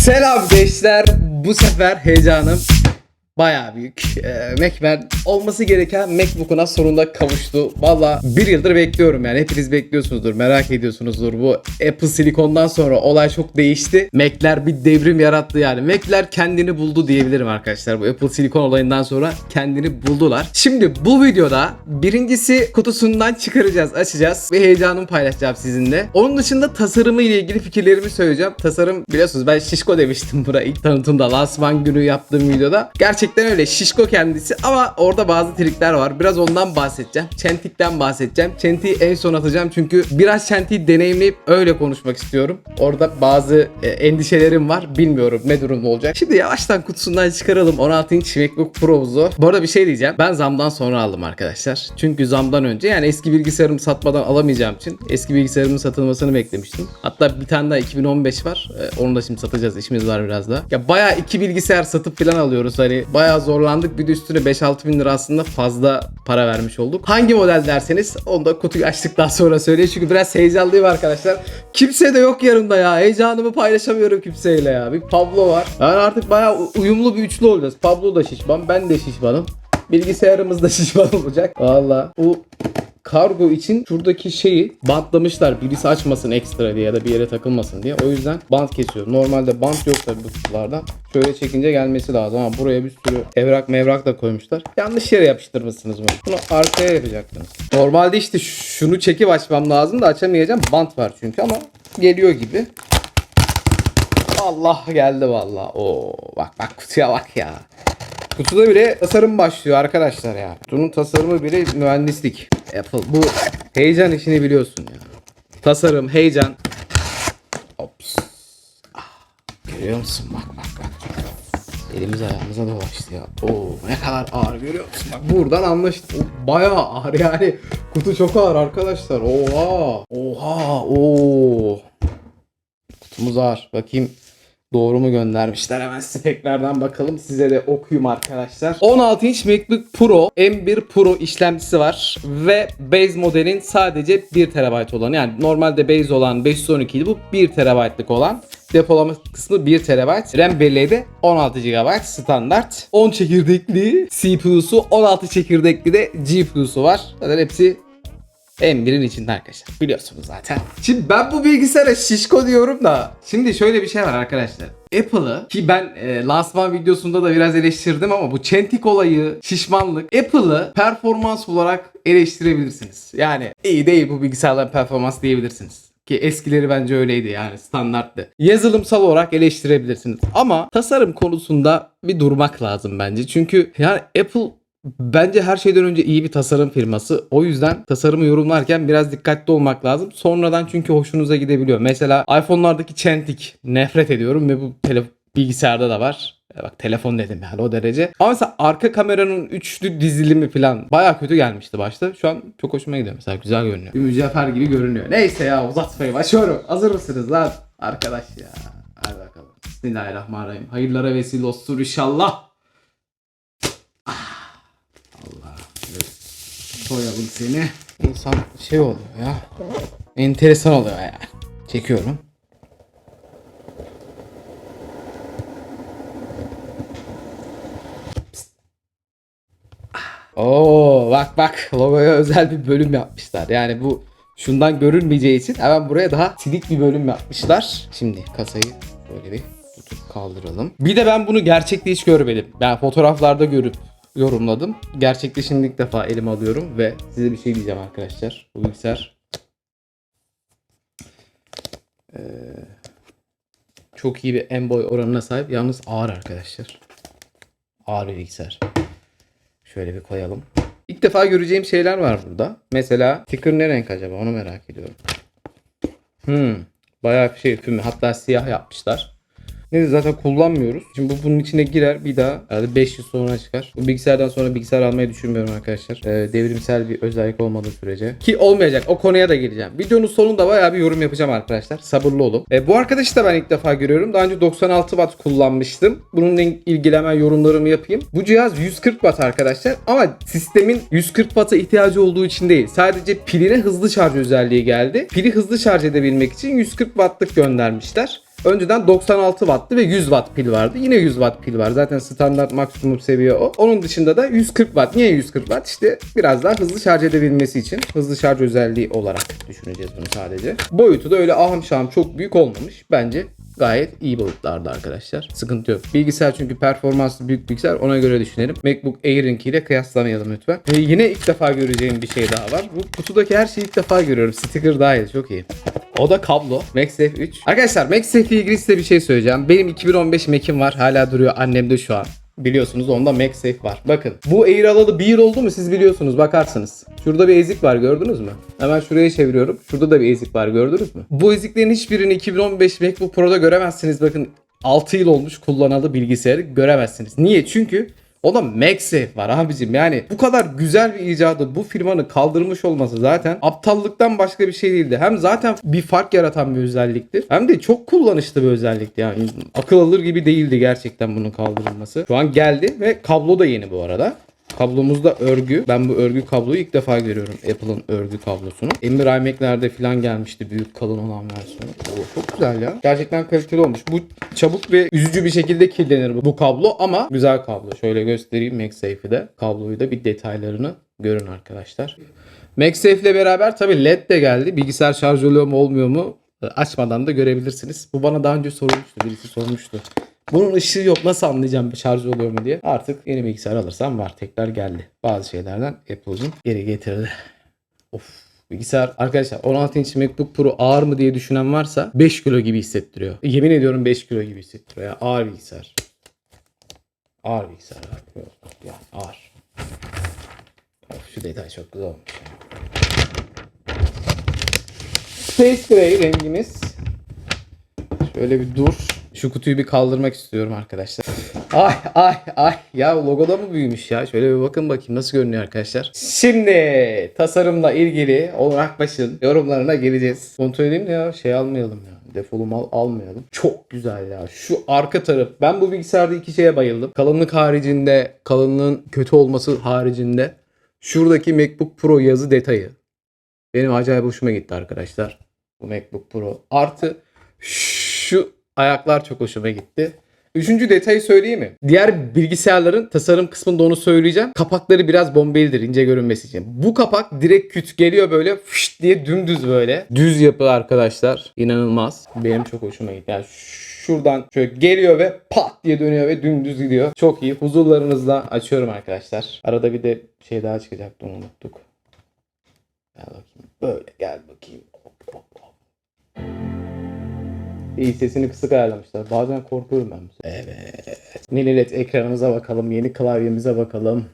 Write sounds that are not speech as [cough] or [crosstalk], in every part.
Selam gençler. Bu sefer heyecanım bayağı büyük. Ee, Macman olması gereken Macbook'una sonunda kavuştu. Valla bir yıldır bekliyorum yani. Hepiniz bekliyorsunuzdur, merak ediyorsunuzdur. Bu Apple Silicon'dan sonra olay çok değişti. Mac'ler bir devrim yarattı yani. Mac'ler kendini buldu diyebilirim arkadaşlar. Bu Apple Silicon olayından sonra kendini buldular. Şimdi bu videoda birincisi kutusundan çıkaracağız, açacağız ve heyecanımı paylaşacağım sizinle. Onun dışında tasarımı ile ilgili fikirlerimi söyleyeceğim. Tasarım biliyorsunuz ben şişko demiştim buna ilk tanıtımda lansman günü yaptığım videoda. Gerçekten öyle şişko kendisi ama orada bazı trikler var. Biraz ondan bahsedeceğim. Çentik'ten bahsedeceğim. Çentik'i en son atacağım çünkü biraz Çentik'i deneyimleyip öyle konuşmak istiyorum. Orada bazı e, endişelerim var. Bilmiyorum ne durumda olacak. Şimdi yavaştan kutusundan çıkaralım. 16 inç MacBook Pro'muzu. Bu arada bir şey diyeceğim. Ben zamdan sonra aldım arkadaşlar. Çünkü zamdan önce yani eski bilgisayarımı satmadan alamayacağım için eski bilgisayarımın satılmasını beklemiştim. Hatta bir tane daha 2015 var. Ee, onu da şimdi satacağız. İşimiz var biraz da. Ya bayağı iki bilgisayar satıp falan alıyoruz. Hani bayağı zorlandık. Bir de üstüne 5-6 bin lira aslında fazla para vermiş olduk. Hangi model derseniz onu da kutuyu açtıktan sonra söyleyeyim. Çünkü biraz heyecanlıyım arkadaşlar. Kimse de yok yanımda ya. Heyecanımı paylaşamıyorum kimseyle ya. Bir Pablo var. Yani artık bayağı uyumlu bir üçlü olacağız. Pablo da şişman. Ben de şişmanım. Bilgisayarımız da [laughs] şişman olacak. Valla. Bu kargo için şuradaki şeyi bantlamışlar. Birisi açmasın ekstra diye ya da bir yere takılmasın diye. O yüzden bant kesiyor. Normalde bant yok tabii bu kutularda. Şöyle çekince gelmesi lazım ama buraya bir sürü evrak mevrak da koymuşlar. Yanlış yere yapıştırmışsınız bunu. Bunu arkaya yapacaktınız. Normalde işte şunu çekip açmam lazım da açamayacağım. Bant var çünkü ama geliyor gibi. Allah geldi valla. Oo bak bak kutuya bak ya. Kutuda bile tasarım başlıyor arkadaşlar ya. Kutunun tasarımı bile mühendislik. Apple bu heyecan işini biliyorsun ya. Tasarım, heyecan. Ops. Ah, Görüyor musun? Bak bak bak. Elimiz ayağımıza dolaştı ya. Oo ne kadar ağır görüyor musun? Bak buradan anlaştık. O Bayağı ağır yani. Kutu çok ağır arkadaşlar. Oha. Oha. Oo. Kutumuz ağır. Bakayım Doğru mu göndermişler? Hemen [laughs] speklerden bakalım. Size de okuyayım arkadaşlar. 16 inç MacBook Pro M1 Pro işlemcisi var. Ve base modelin sadece 1 TB olanı. Yani normalde base olan 512 idi. Bu 1 TB'lık olan. Depolama kısmı 1 TB. RAM belleği de 16 GB standart. 10 çekirdekli CPU'su, 16 çekirdekli de GPU'su var. Zaten hepsi M1'in içinde arkadaşlar. Biliyorsunuz zaten. Şimdi ben bu bilgisayara şişko diyorum da. Şimdi şöyle bir şey var arkadaşlar. Apple'ı ki ben e, lansman videosunda da biraz eleştirdim ama bu çentik olayı, şişmanlık Apple'ı performans olarak eleştirebilirsiniz. Yani iyi değil bu bilgisayarların performans diyebilirsiniz. Ki eskileri bence öyleydi yani standarttı. Yazılımsal olarak eleştirebilirsiniz. Ama tasarım konusunda bir durmak lazım bence. Çünkü yani Apple Bence her şeyden önce iyi bir tasarım firması. O yüzden tasarımı yorumlarken biraz dikkatli olmak lazım. Sonradan çünkü hoşunuza gidebiliyor. Mesela iPhone'lardaki çentik nefret ediyorum ve bu bilgisayarda da var. E Bak telefon dedim yani o derece. Ama mesela arka kameranın üçlü dizilimi falan baya kötü gelmişti başta. Şu an çok hoşuma gidiyor mesela güzel görünüyor. Bir mücevher gibi görünüyor. Neyse ya uzatmayayım açıyorum. Hazır mısınız lan? Arkadaş ya. Hadi bakalım. Bismillahirrahmanirrahim. Hayırlara vesile olsun inşallah. Koyalım seni. İnsan şey oluyor ya. Enteresan oluyor ya. Çekiyorum. Oo bak bak logoya özel bir bölüm yapmışlar. Yani bu şundan görünmeyeceği için hemen buraya daha silik bir bölüm yapmışlar. Şimdi kasayı böyle bir tutup kaldıralım. Bir de ben bunu gerçekte hiç görmedim. Ben fotoğraflarda görüp yorumladım. Gerçekte şimdi ilk defa elime alıyorum ve size bir şey diyeceğim arkadaşlar. Bu bilgisayar eee, çok iyi bir en boy oranına sahip. Yalnız ağır arkadaşlar. Ağır bir bilgisayar. Şöyle bir koyalım. İlk defa göreceğim şeyler var burada. Mesela sticker ne renk acaba onu merak ediyorum. Hmm. Bayağı bir şey füme. Hatta siyah yapmışlar. Neyse zaten kullanmıyoruz. Şimdi bu bunun içine girer bir daha herhalde 5 yıl sonra çıkar. Bu bilgisayardan sonra bilgisayar almayı düşünmüyorum arkadaşlar. Ee, devrimsel bir özellik olmadığı sürece. Ki olmayacak. O konuya da geleceğim. Videonun sonunda bayağı bir yorum yapacağım arkadaşlar. Sabırlı olun. Ee, bu arkadaşı da ben ilk defa görüyorum. Daha önce 96 watt kullanmıştım. Bununla ilgili hemen yorumlarımı yapayım. Bu cihaz 140 watt arkadaşlar. Ama sistemin 140 watt'a ihtiyacı olduğu için değil. Sadece piline hızlı şarj özelliği geldi. Pili hızlı şarj edebilmek için 140 wattlık göndermişler. Önceden 96 wattlı ve 100 watt pil vardı. Yine 100 watt pil var. Zaten standart maksimum seviye o. Onun dışında da 140 watt. Niye 140 watt? İşte biraz daha hızlı şarj edebilmesi için. Hızlı şarj özelliği olarak düşüneceğiz bunu sadece. Boyutu da öyle ahım şahım çok büyük olmamış. Bence gayet iyi boyutlarda arkadaşlar. Sıkıntı yok. Bilgisayar çünkü performanslı büyük bilgisayar ona göre düşünelim. MacBook Air'inkiyle kıyaslamayalım lütfen. Ve yine ilk defa göreceğim bir şey daha var. Bu kutudaki her şeyi ilk defa görüyorum. Sticker dahil. Çok iyi. O da kablo. MagSafe 3. Arkadaşlar MagSafe ile ilgili size bir şey söyleyeceğim. Benim 2015 Mac'im var. Hala duruyor annemde şu an. Biliyorsunuz onda MagSafe var. Bakın bu Air alalı bir yıl oldu mu siz biliyorsunuz bakarsınız. Şurada bir ezik var gördünüz mü? Hemen şuraya çeviriyorum. Şurada da bir ezik var gördünüz mü? Bu eziklerin hiçbirini 2015 MacBook Pro'da göremezsiniz. Bakın 6 yıl olmuş kullanalı bilgisayarı göremezsiniz. Niye? Çünkü o da MagSafe var abicim. Yani bu kadar güzel bir icadı bu firmanın kaldırmış olması zaten aptallıktan başka bir şey değildi. Hem zaten bir fark yaratan bir özelliktir. Hem de çok kullanışlı bir özellikti yani. Akıl alır gibi değildi gerçekten bunun kaldırılması. Şu an geldi ve kablo da yeni bu arada. Kablomuzda örgü. Ben bu örgü kabloyu ilk defa görüyorum. Apple'ın örgü kablosunu. Emir iMac'lerde falan gelmişti büyük kalın olan versiyonu. Oo, çok güzel ya. Gerçekten kaliteli olmuş. Bu çabuk ve üzücü bir şekilde kirlenir bu, bu kablo ama güzel kablo. Şöyle göstereyim MagSafe'i de. Kabloyu da bir detaylarını görün arkadaşlar. MagSafe ile beraber tabi LED de geldi. Bilgisayar şarj oluyor mu olmuyor mu e, açmadan da görebilirsiniz. Bu bana daha önce sorulmuştu. Birisi sormuştu. Bunun ışığı yok nasıl anlayacağım şarj oluyor mu diye. Artık yeni bilgisayar alırsam var. Tekrar geldi. Bazı şeylerden Apple'cım geri getirdi. Of. Bilgisayar arkadaşlar 16 inç MacBook Pro ağır mı diye düşünen varsa 5 kilo gibi hissettiriyor. Yemin ediyorum 5 kilo gibi hissettiriyor ya. Ağır bilgisayar. Ağır bilgisayar. abi. Ağır. Of, şu detay çok güzel olmuş. Space Gray rengimiz. Şöyle bir dur. Şu kutuyu bir kaldırmak istiyorum arkadaşlar. Ay ay ay. Ya logoda mı büyümüş ya? Şöyle bir bakın bakayım nasıl görünüyor arkadaşlar. Şimdi tasarımla ilgili Onur Akbaş'ın yorumlarına geleceğiz. Kontrol edeyim de ya şey almayalım ya. Defolu mal almayalım. Çok güzel ya. Şu arka taraf. Ben bu bilgisayarda iki şeye bayıldım. Kalınlık haricinde, kalınlığın kötü olması haricinde şuradaki MacBook Pro yazı detayı. Benim acayip hoşuma gitti arkadaşlar. Bu MacBook Pro. Artı şu ayaklar çok hoşuma gitti. Üçüncü detayı söyleyeyim mi? Diğer bilgisayarların tasarım kısmında onu söyleyeceğim. Kapakları biraz bombelidir ince görünmesi için. Bu kapak direkt küt geliyor böyle fışt diye dümdüz böyle. Düz yapı arkadaşlar. İnanılmaz. Benim çok hoşuma gitti. Yani şuradan şöyle geliyor ve pat diye dönüyor ve dümdüz gidiyor. Çok iyi. Huzurlarınızla açıyorum arkadaşlar. Arada bir de şey daha çıkacaktı onu unuttuk. Gel bakayım. Böyle gel bakayım. Hop, hop, hop. İyi sesini kısık ayarlamışlar. Bazen korkuyorum ben. Evet. LED ekranımıza bakalım. Yeni klavyemize bakalım.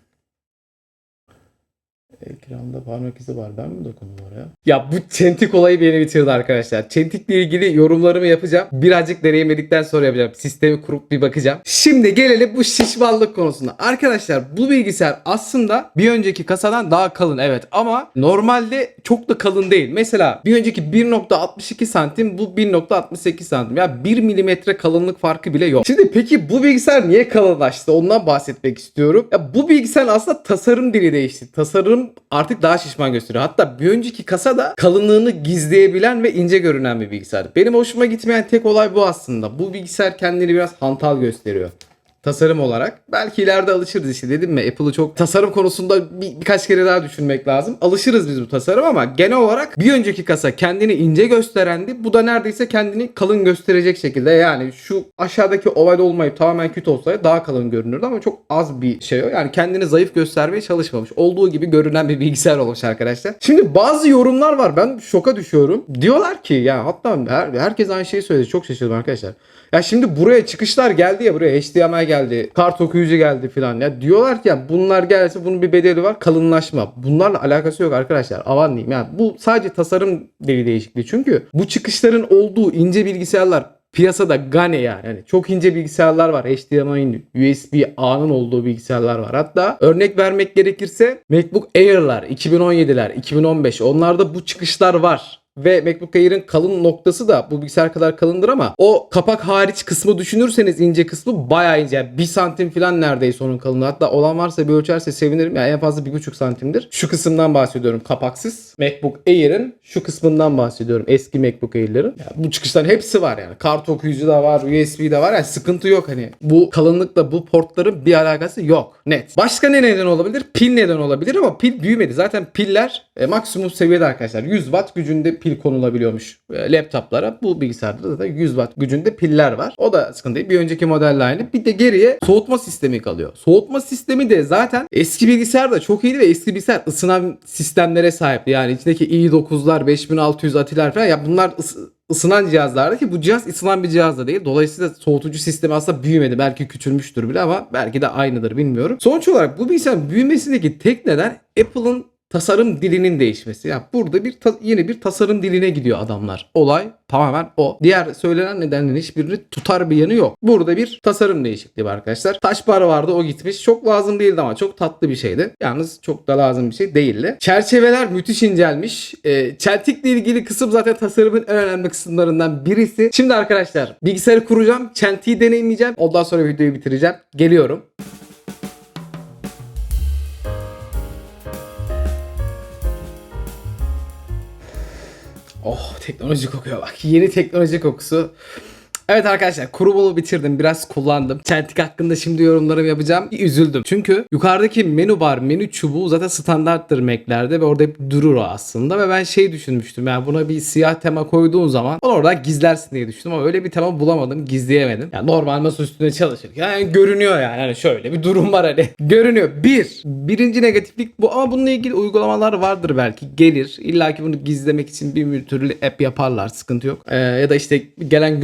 Ekranda parmak izi var. Ben mi dokundum oraya? Ya bu çentik olayı beni bitirdi arkadaşlar. Çentikle ilgili yorumlarımı yapacağım. Birazcık deneyimledikten sonra yapacağım. Sistemi kurup bir bakacağım. Şimdi gelelim bu şişmanlık konusuna. Arkadaşlar bu bilgisayar aslında bir önceki kasadan daha kalın evet ama normalde çok da kalın değil. Mesela bir önceki 1.62 santim bu 1.68 santim. Ya 1 milimetre kalınlık farkı bile yok. Şimdi peki bu bilgisayar niye kalınlaştı? Ondan bahsetmek istiyorum. Ya bu bilgisayar aslında tasarım dili değişti. Tasarım artık daha şişman gösteriyor. Hatta bir önceki kasa da kalınlığını gizleyebilen ve ince görünen bir bilgisayar. Benim hoşuma gitmeyen tek olay bu aslında. Bu bilgisayar kendini biraz hantal gösteriyor tasarım olarak. Belki ileride alışırız işte dedim mi Apple'ı çok tasarım konusunda bir, birkaç kere daha düşünmek lazım. Alışırız biz bu tasarım ama genel olarak bir önceki kasa kendini ince gösterendi. Bu da neredeyse kendini kalın gösterecek şekilde yani şu aşağıdaki oval olmayıp tamamen küt olsaydı daha kalın görünürdü ama çok az bir şey o. Yani kendini zayıf göstermeye çalışmamış. Olduğu gibi görünen bir bilgisayar olmuş arkadaşlar. Şimdi bazı yorumlar var. Ben şoka düşüyorum. Diyorlar ki ya hatta her, herkes aynı şeyi söyledi. Çok şaşırdım arkadaşlar. Ya şimdi buraya çıkışlar geldi ya buraya HDMI geldi, kart okuyucu geldi filan ya diyorlar ki ya bunlar gelse bunun bir bedeli var kalınlaşma. Bunlarla alakası yok arkadaşlar. Aman diyeyim yani bu sadece tasarım deli değişikliği. Çünkü bu çıkışların olduğu ince bilgisayarlar piyasada gane yani. yani. Çok ince bilgisayarlar var. HDMI'nin, USB A'nın olduğu bilgisayarlar var. Hatta örnek vermek gerekirse MacBook Air'lar, 2017'ler, 2015 onlarda bu çıkışlar var. Ve MacBook Air'in kalın noktası da bu bilgisayar kadar kalındır ama o kapak hariç kısmı düşünürseniz ince kısmı bayağı ince. Yani 1 santim falan neredeyse onun kalınlığı. Hatta olan varsa bir ölçerse sevinirim. Yani en fazla 1,5 santimdir. Şu kısımdan bahsediyorum kapaksız. MacBook Air'in şu kısmından bahsediyorum. Eski MacBook Air'lerin. Yani bu çıkışların hepsi var yani. Kart okuyucu da var, USB de var. Yani sıkıntı yok hani. Bu kalınlıkla bu portların bir alakası yok. Net. Başka ne neden olabilir? Pil neden olabilir ama pil büyümedi. Zaten piller e, maksimum seviyede arkadaşlar. 100 watt gücünde pil konulabiliyormuş e, laptoplara. Bu bilgisayarda da 100 watt gücünde piller var. O da sıkıntı değil. Bir önceki modelle aynı. Bir de geriye soğutma sistemi kalıyor. Soğutma sistemi de zaten eski bilgisayar da çok iyiydi ve eski bilgisayar ısınan sistemlere sahipti. Yani içindeki i9'lar, 5600 Atiler falan ya bunlar ısı- ısınan cihazlarda ki bu cihaz ısınan bir cihaz da değil. Dolayısıyla soğutucu sistemi aslında büyümedi. Belki küçülmüştür bile ama belki de aynıdır bilmiyorum. Sonuç olarak bu bilgisayarın büyümesindeki tek neden Apple'ın tasarım dilinin değişmesi. Ya burada bir yeni bir tasarım diline gidiyor adamlar. Olay tamamen o. Diğer söylenen nedenlerin hiçbirini tutar bir yanı yok. Burada bir tasarım değişikliği var arkadaşlar. Taş bar vardı o gitmiş. Çok lazım değildi ama çok tatlı bir şeydi. Yalnız çok da lazım bir şey değildi. Çerçeveler müthiş incelmiş. Ee, çeltikle ilgili kısım zaten tasarımın en önemli kısımlarından birisi. Şimdi arkadaşlar bilgisayarı kuracağım. Çentiği deneyimleyeceğim. Ondan sonra videoyu bitireceğim. Geliyorum. Oh teknoloji kokuyor bak. Yeni teknoloji kokusu. Evet arkadaşlar kurulumu bitirdim. Biraz kullandım. Çentik hakkında şimdi yorumlarımı yapacağım. Bir üzüldüm. Çünkü yukarıdaki menü bar, menü çubuğu zaten standarttır Mac'lerde ve orada hep durur o aslında. Ve ben şey düşünmüştüm. Yani buna bir siyah tema koyduğun zaman onu oradan gizlersin diye düşündüm ama öyle bir tema bulamadım. Gizleyemedim. Yani normal masa üstünde çalışırken yani görünüyor yani. Hani şöyle bir durum var hani. [laughs] görünüyor. Bir. Birinci negatiflik bu ama bununla ilgili uygulamalar vardır belki. Gelir. İlla ki bunu gizlemek için bir türlü app yaparlar. Sıkıntı yok. Ee, ya da işte gelen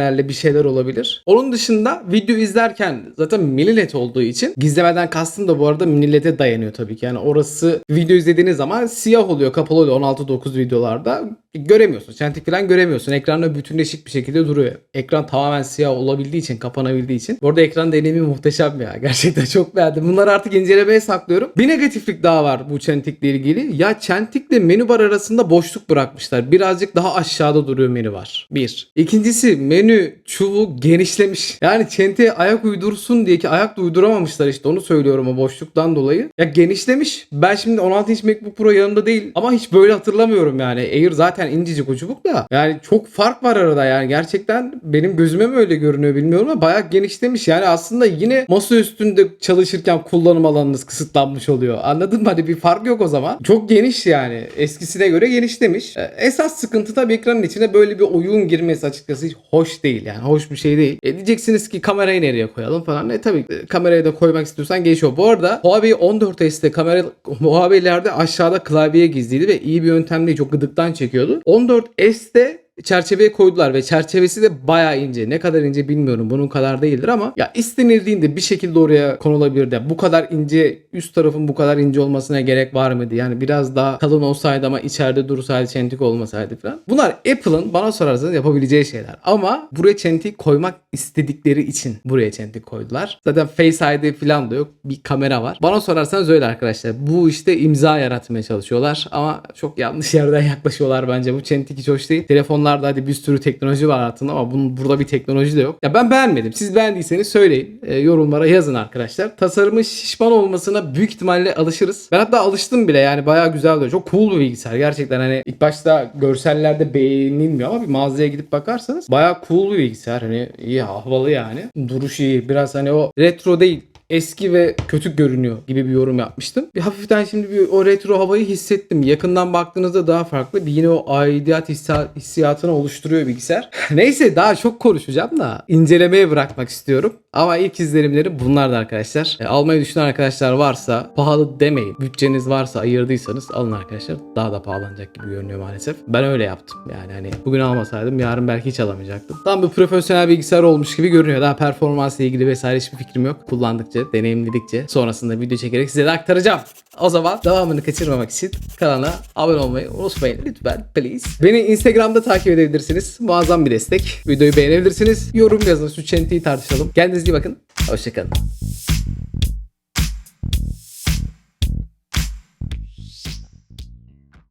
güncellemelerle bir şeyler olabilir. Onun dışında video izlerken zaten minilet olduğu için gizlemeden kastım da bu arada minilete dayanıyor tabii ki. Yani orası video izlediğiniz zaman siyah oluyor, kapalı oluyor 16-9 videolarda. Göremiyorsun. Çentik falan göremiyorsun. Ekranda bütünleşik bir şekilde duruyor. Ekran tamamen siyah olabildiği için, kapanabildiği için. Bu arada ekran deneyimi muhteşem ya. [laughs] Gerçekten çok beğendim. Bunları artık incelemeye saklıyorum. Bir negatiflik daha var bu çentikle ilgili. Ya çentikle menü bar arasında boşluk bırakmışlar. Birazcık daha aşağıda duruyor menü var. Bir. İkincisi menü çubuğu genişlemiş. Yani çentiğe ayak uydursun diye ki ayak da uyduramamışlar işte onu söylüyorum o boşluktan dolayı. Ya genişlemiş. Ben şimdi 16 inç MacBook Pro yanımda değil ama hiç böyle hatırlamıyorum yani. Air zaten incecik o çubuk da. Yani çok fark var arada yani gerçekten benim gözüme mi öyle görünüyor bilmiyorum ama bayağı genişlemiş. Yani aslında yine masa üstünde çalışırken kullanım alanınız kısıtlanmış oluyor. Anladın mı? Hani bir fark yok o zaman. Çok geniş yani. Eskisine göre genişlemiş. Ee, Esas sıkıntı tabii ekranın içine böyle bir oyun girmesi açıkçası hiç hoş değil yani. Hoş bir şey değil. E, diyeceksiniz ki kamerayı nereye koyalım falan. E tabii e, kamerayı da koymak istiyorsan geçiyor. Bu arada Huawei 14S'te kamera Huawei'lerde aşağıda klavye gizliydi ve iyi bir yöntem değil. Çok gıdıktan çekiyordu. 14S'te çerçeveye koydular ve çerçevesi de bayağı ince. Ne kadar ince bilmiyorum. Bunun kadar değildir ama ya istenildiğinde bir şekilde oraya konulabilir de bu kadar ince üst tarafın bu kadar ince olmasına gerek var mıydı? Yani biraz daha kalın olsaydı ama içeride dursaydı çentik olmasaydı falan. Bunlar Apple'ın bana sorarsanız yapabileceği şeyler. Ama buraya çentik koymak istedikleri için buraya çentik koydular. Zaten Face ID falan da yok. Bir kamera var. Bana sorarsanız öyle arkadaşlar. Bu işte imza yaratmaya çalışıyorlar ama çok yanlış yerden [laughs] yaklaşıyorlar bence. Bu çentik hiç hoş değil. Telefonlarda hadi bir sürü teknoloji var altında ama bunun burada bir teknoloji de yok. Ya ben beğenmedim. Siz beğendiyseniz söyleyin. E, yorumlara yazın arkadaşlar. Tasarımın şişman olmasına büyük ihtimalle alışırız. Ben hatta alıştım bile yani bayağı güzel oluyor. Çok cool bir bilgisayar gerçekten hani ilk başta görsellerde beğenilmiyor ama bir mağazaya gidip bakarsanız bayağı cool bir bilgisayar. Hani iyi havalı yani. Duruş iyi. Biraz hani o retro değil eski ve kötü görünüyor gibi bir yorum yapmıştım. Bir hafiften şimdi bir o retro havayı hissettim. Yakından baktığınızda daha farklı. Bir yine o aidiyet hissi- hissiyatını oluşturuyor bilgisayar. [laughs] Neyse daha çok konuşacağım da incelemeye bırakmak istiyorum. Ama ilk izlenimlerim bunlardı arkadaşlar. E, almayı düşünen arkadaşlar varsa pahalı demeyin. Bütçeniz varsa ayırdıysanız alın arkadaşlar. Daha da pahalanacak gibi görünüyor maalesef. Ben öyle yaptım. Yani hani bugün almasaydım yarın belki hiç alamayacaktım. Tam bir profesyonel bilgisayar olmuş gibi görünüyor. Daha performansla ilgili vesaire hiçbir fikrim yok. Kullandıkça, deneyimledikçe sonrasında video çekerek size de aktaracağım. O zaman devamını kaçırmamak için kanala abone olmayı unutmayın lütfen please. Beni Instagram'da takip edebilirsiniz. Muazzam bir destek. Videoyu beğenebilirsiniz. Yorum yazın. Şu çentiyi tartışalım. Kendinize iyi bakın. Hoşçakalın.